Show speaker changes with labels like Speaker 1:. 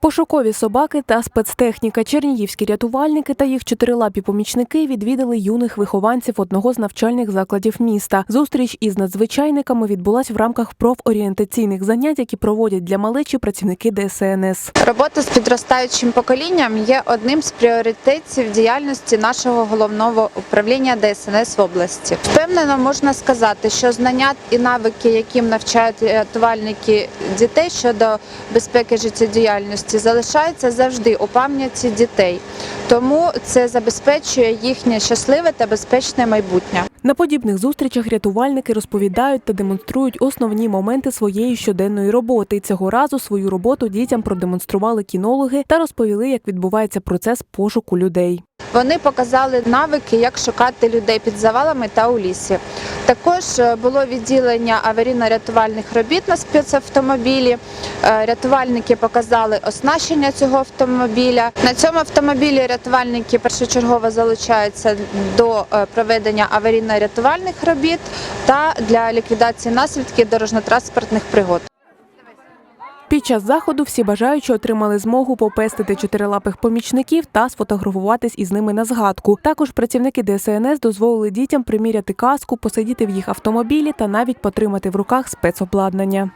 Speaker 1: Пошукові собаки та спецтехніка, чернігівські рятувальники та їх чотирилапі помічники відвідали юних вихованців одного з навчальних закладів міста. Зустріч із надзвичайниками відбулась в рамках профорієнтаційних занять, які проводять для малечі працівники ДСНС.
Speaker 2: Робота з підростаючим поколінням є одним з пріоритетів діяльності нашого головного управління ДСНС в області. Впевнено можна сказати, що знання і навики, яким навчають рятувальники дітей щодо безпеки життєдіяльності, залишаються завжди у пам'яті дітей. Тому це забезпечує їхнє щасливе та безпечне майбутнє.
Speaker 1: На подібних зустрічах рятувальники розповідають та демонструють основні моменти своєї щоденної роботи. Цього разу свою роботу дітям продемонстрували кінологи та розповіли, як відбувається процес пошуку людей.
Speaker 2: Вони показали навики, як шукати людей під завалами та у лісі. Також е, було відділення аварійно-рятувальних робіт на спецавтомобілі. Е, Рятувальники показали оснащення цього автомобіля. На цьому автомобілі рятувальники першочергово залучаються до е, проведення аварійно-рятувальних робіт та для ліквідації наслідків дорожньо-транспортних пригод.
Speaker 1: Під час заходу всі бажаючі отримали змогу попестити чотирилапих помічників та сфотографуватись із ними на згадку. Також працівники ДСНС дозволили дітям приміряти каску, посидіти в їх автомобілі та навіть потримати в руках спецобладнання.